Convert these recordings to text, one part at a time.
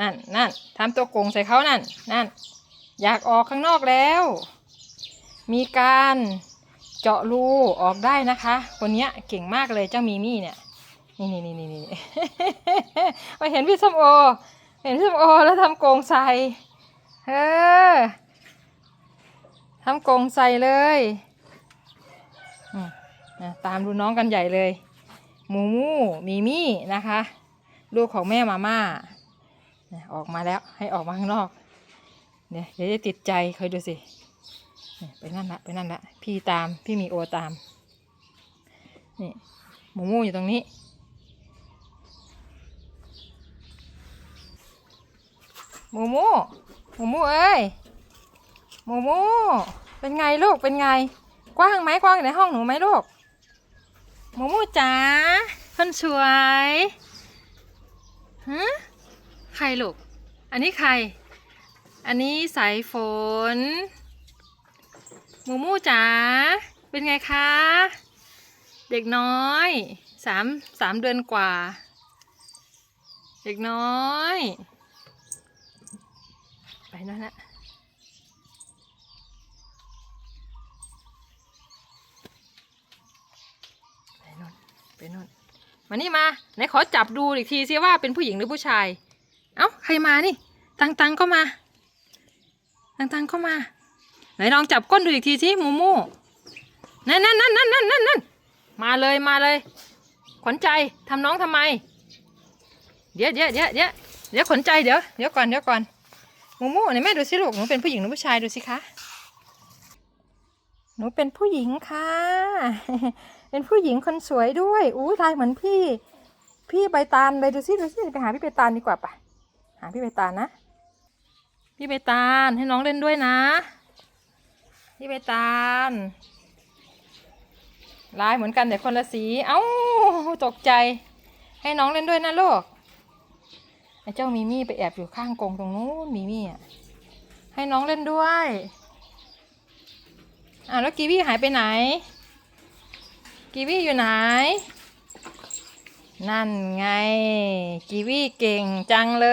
นั่นนั่นทำตัวโกงใส่เขานั่นนั่นอยากออกข้างนอกแล้ว มีการเจาะรูออกได้นะคะ คนนี้เก่งมากเลยเจ้ามีมี่เนี่ย นี่นี่นี่นี่นี่มาเห็นพี่ส้มโอ เห็นพี่ส้มโอแล้วทำโกงใส่เออทำโกงใส่เลยตามดูน้องกันใหญ่เลยหมูมูมีมี่นะคะ ลูกของแม่มาม่า นี่ยออกมาแล้วให้ออกมาข้างนอกเนี่ยเดี๋ยวจะติดใจเคยดูสิไปนั่นละไปนั่นละพี่ตามพี่มีโอตามนี่หมูมูอยู่ตรงนี้ หมูมูหมูมูเอ้ยหมูมูเป็นไงลูกเป็นไง กว้างไหมกว้างอยู่ในห้องหนูไหมลูกหมูมูจ๋าคนสวยฮะ ใครลูก อันนี้ใคร อันนี้สายฝน มูมูจ๋า เป็นไงคะ เด็กน้อยสามสามเดือนกว่า เด็กน้อย ไปนั่นละไปนู่นไปนู่นมานี่มาไหนขอจับดูอีกทีซิว่าเป็นผู้หญิงหรือผู้ชาย เอ้าใครมานี่ ตังตังก็มา ตังตังก็มา ไหนลองจับก้นดูอีกทีสิมูมูนั่นนั่นนั่นนั่นนั่นนั่นนั่นมาเลยมาเลย ขนใจทำน้องทำไม เดี๋ยวเดี๋ยวเดี๋ยวเดี๋ยวเดี๋ยวขนใจเดี๋ยวเดี๋ยวก่อนเดี๋ยวก่อนมูมูไหนแม่ดูสิลูกหนูเป็นผู้หญิงหรือผู้ชายดูสิคะหนูเป็นผู้หญิงค่ะ เป็นผู้หญิงคนสวยด้วย อู้ลายเหมือนพี่ พี่ใบตาลเลยดูสิดูสิไปหาพี่ใบตาลดีกว่าปะาพี่ใบตาลนะ พี่ใบตาลให้น้องเล่นด้วยนะ พี่ใบตาลลายเหมือนกันแต่คนละสี เอ้าตกใจ ให้น้องเล่นด้วยนะลูก ไอ้เจ้ามีมี่ไปแอบอยู่ข้างกรงตรงนู้นมีมี่อะ ให้น้องเล่นด้วยอ่าแล้วกีวี่หายไปไหน กีวี่อยู่ไหน นั่นไง กีวี่เก่งจังเล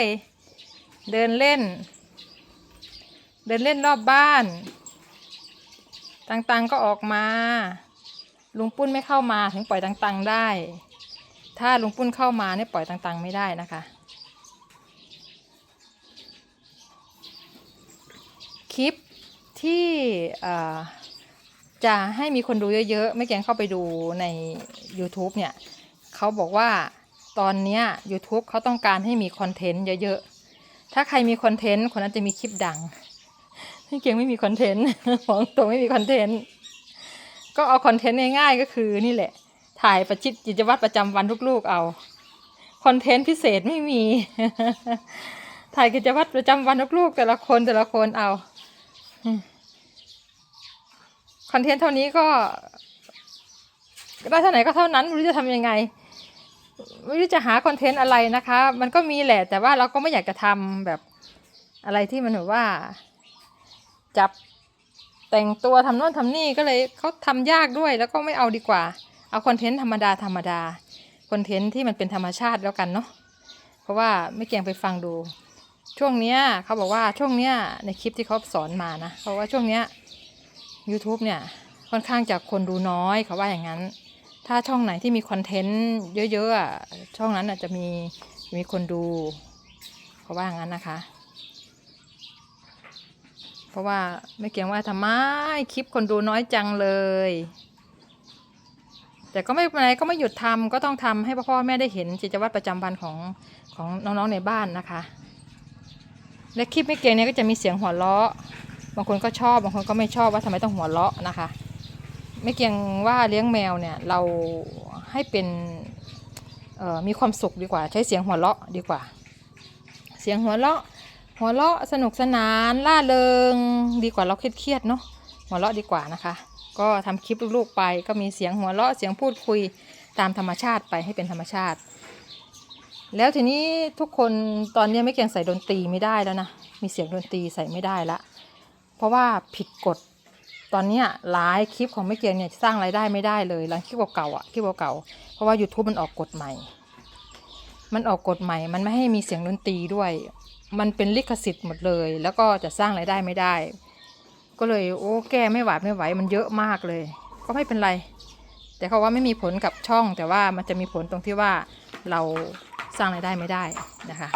ย เดินเล่น เดินเล่นรอบบ้าน ตังๆก็ออกมา ลุงปุ้นไม่เข้ามาถึงปล่อยตังๆได้ ถ้าลุงปุ้นเข้ามาเนี่ยปล่อยตังๆไม่ได้นะคะคลิปที่จะให้มีคนดูเยอะๆ ไม่แกงเข้าไปดูใน YouTube เนี่ย เขาบอกว่าตอนนี้ย YouTube เขาต้องการให้มีคอนเทนต์เยอะๆ ถ้าใครมีคอนเทนต์คนนั้นจะมีคลิปดัง พี่เก่งไม่มีคอนเทนต์ของตัวไม่มีคอนเทนต์ ก็เอาคอนเทนต์ง่ายๆก็คือนี่แหละ ถ่ายประชิดกิจวัตรประจำวันลูกๆเอาคอนเทนต์พิเศษไม่มี ถ่ายกิจวัตรประจำวันลูกๆแต่ละคนแต่ละคนเอาคอนเทนต์เท่านี้ก็ได้เท่าไหนก็เท่านั้นไม่รู้จะทำยังไง ไม่รู้จะหาคอนเทนต์อะไรนะคะ มันก็มีแหละแต่ว่าเราก็ไม่อยากจะทำแบบอะไรที่มันแบบว่า จับแต่งตัวทำโน่นทำนี่ก็เลยเขาทำยากด้วยแล้วก็ไม่เอาดีกว่า เอาคอนเทนต์ธรรมดาธรรมดาคอนเทนต์ที่มันเป็นธรรมชาติแล้วกันเนาะเพราะว่าไม่เกียงไปฟังดู ช่วงเนี้ยเขาบอกว่าช่วงเนี้ยในคลิปที่เขาสอนมานะเพราะว่าช่วงเนี้ย YouTube เนี่ยค่อนข้างจะคนดูน้อยเขาว่าอย่างนั้น ถ้าช่องไหนที่มีคอนเทนต์เยอะๆอะช่องนั้นอาจจะมีมีคนดูเขาว่าอย่างั้นนะคะ เพราะว่าไม่เกี่ยงว่าทำไมคลิปคนดูน้อยจังเลย แต่ก็ไม่เป็นไรก็ไม่หยุดทำก็ต้องทำให้พ่อแม่ได้เห็นกิจวัตรประจำวันของของน้องๆในบ้านนะคะ และคลิปไม่เก่งเนี่ยก็จะมีเสียงหัวเราะ บางคนก็ชอบบางคนก็ไม่ชอบว่าทำไมต้องหัวเราะนะคะ ไม่เกี่ยงว่าเลี้ยงแมวเนี่ยเราให้เป็นมีความสุขดีกว่า ใช้เสียงหัวเราะดีกว่า เสียงหัวเราะ หัวเราะสนุกสนานล่าเริงดีกว่าเราเครียดๆเนาะหัวเราะดีกว่านะคะ ก็ทำคลิปลูกๆไป ก็มีเสียงหัวเราะเสียงพูดคุยตามธรรมชาติไปให้เป็นธรรมชาติ แล้วทีนี้ทุกคนตอนนี้ไม่เกี่ยงใส่ดนตรีไม่ได้แล้วนะมีเสียงดนตรีใส่ไม่ได้ละเพราะว่าผิดกฎ ตอนเนี้ยหลายคลิปของไม่เกียงเนี่ยสร้างรายได้ไม่ได้เลยหลังคลิปเก่าๆอะคลิปเก่าๆเพราะว่า YouTube มันออกกฎใหม่ มันออกกฎใหม่ มันไม่ให้มีเสียงดนตรีด้วย มันเป็นลิขสิทธิ์หมดเลย แล้วก็จะสร้างรายได้ไม่ได้ ก็เลยโอ้แก้ไม่ไหวไม่ไหวมันเยอะมากเลย ก็ไม่เป็นไร แต่เขาว่าไม่มีผลกับช่อง แต่ว่ามันจะมีผลตรงที่ว่าเราสร้างรายได้ไม่ได้นะคะ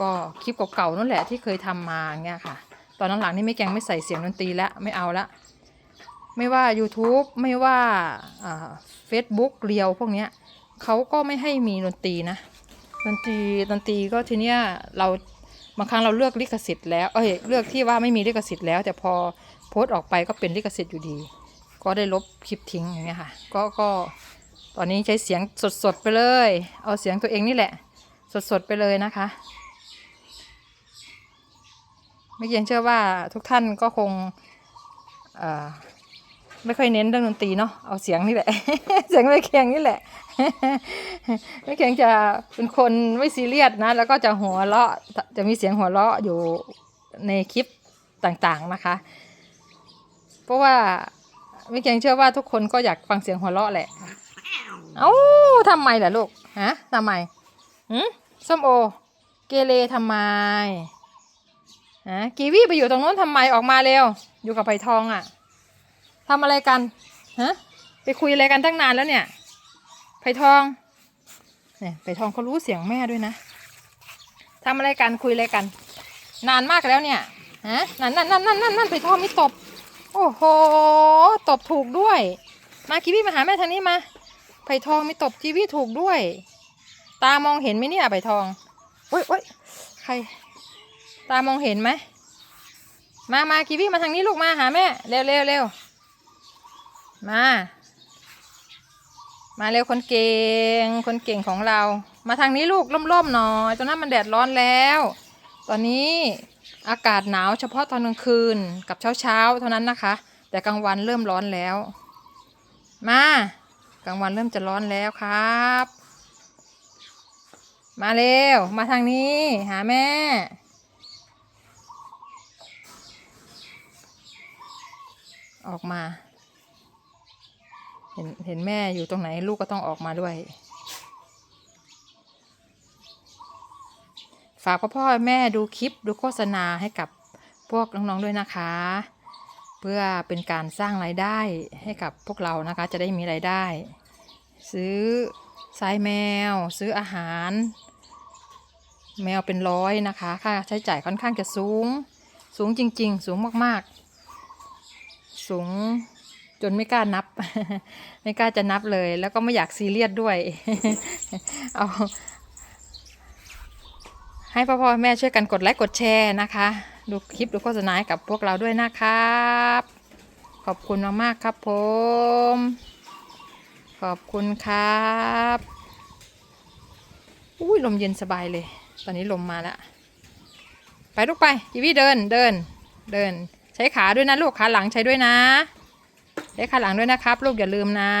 ก็คลิปเก่าๆนั่นแหละที่เคยทำมาเงี้ยค่ะ ตอนหลังๆนี่ไม่แกงไม่ใส่เสียงดนตรีแล้วไม่เอาละ ไม่ว่า YouTube ไม่ว่าเฟซบุ๊กเรียวพวกเนี้ยเขาก็ไม่ให้มีดนตรีนะดนตรีดนตรีก็ทีเนี้ยเราบางครั้งเราเลือกลิขสิทธิ์แล้วเอ้ยเลือกที่ว่าไม่มีลิขสิทธิ์แล้ว แต่พอโพสต์ออกไปก็เป็นลิขสิทธิ์อยู่ดี ก็ได้ลบคลิปทิ้งอย่างเงี้ยค่ะก็ก็ตอนนี้ใช้เสียงสดๆไปเลย เอาเสียงตัวเองนี่แหละ สดๆไปเลยนะคะไม่เกียงเชื่อว่าทุกท่านก็คงอ่อ ไม่ค่อยเน้นเรื่องดนตรีเนาะเอาเสียงนี่แหละ เสียงไม่เคียงนี่แหละไม่เคียงจะเป็นคนไม่ซีเรียสนะ แล้วก็จะหัวเราะจะมีเสียงหัวเราะอยู่ในคลิปต่างๆนะคะ เพราะว่าไม่เคียงเชื่อว่าทุกคนก็อยากฟังเสียงหัวเราะแหละเอ้าทำไมล่ะลูกฮะทำไมหืมส้มโอ เกเรทำไมฮะกีวีไปอยู่ตรงนู้นทำไมออกมาเร็วอยู่กับไผ่ทองอะ่ะ ทำอะไรกันฮะไปคุยอะไรกันตั้งนานแล้วเนี่ย ไผ่ทอง เนี่ยไผ่ทองเขารู้เสียงแม่ด้วยนะทำอะไรกันคุยอะไรกัน นานมากแล้วเนี่ยฮะนั่นนั่นนั่นนั่นนั่นนั่นไผ่ทองมีตบ โอ้โหตบถูกด้วย มากีวีมาหาแม่ทางนี้มาไผ่ทองมีตบกีวีถูกด้วย ตามองเห็นไหมเนี่ยไผ่ทองโอ้ยโอ้ยใคร ตามองเห็นไหมมามากีวี่มาทางนี้ลูกมาหาแม่เร็วเร็วเร็ว มา มาเร็วคนเก่ง คนเก่งของเรา มาทางนี้ลูกร่มๆหน่อยตรงนั้นมันแดดร้อนแล้ว ตอนนี้อากาศหนาวเฉพาะตอนกลางคืนกับเช้าๆเท่านั้นนะคะ แต่กลางวันเริ่มร้อนแล้ว มากลางวันเริ่มจะร้อนแล้วครับ มาเร็ว มาทางนี้ หาแม่ ออกมา เห็นเห็นแม่อยู่ตรงไหนลูกก็ต้องออกมาด้วย ฝากพ่อพ่อแม่ดูคลิปดูโฆษณาให้กับพวกน้องๆด้วยนะคะ เพื่อเป็นการสร้างรายได้ให้กับพวกเรานะคะจะได้มีรายได้ ซื้อทรายแมว ซื้ออาหาร แมวเป็นร้อยนะคะค่าใช้จ่ายค่อนข้างจะสูง สูงจริง ๆ สูงมากๆ สูง จนไม่กล้านับ ไม่กล้าจะนับเลย แล้วก็ไม่อยากซีเรียสด้วย เอา ให้พ่อพ่อแม่ช่วยกันกดไลค์กดแชร์นะคะ ดูคลิปดูโฆษณาให้กับพวกเราด้วยนะครับ ขอบคุณมากๆครับผม ขอบคุณครับอุ้ยลมเย็นสบายเลย ตอนนี้ลมมาแล้ว ไปลูกไปจีวี่เดินเดิน เดิน ใช้ขาด้วยนะลูกขาหลังใช้ด้วยนะ ใช้ขาหลังด้วยนะครับ ลูกอย่าลืมนะ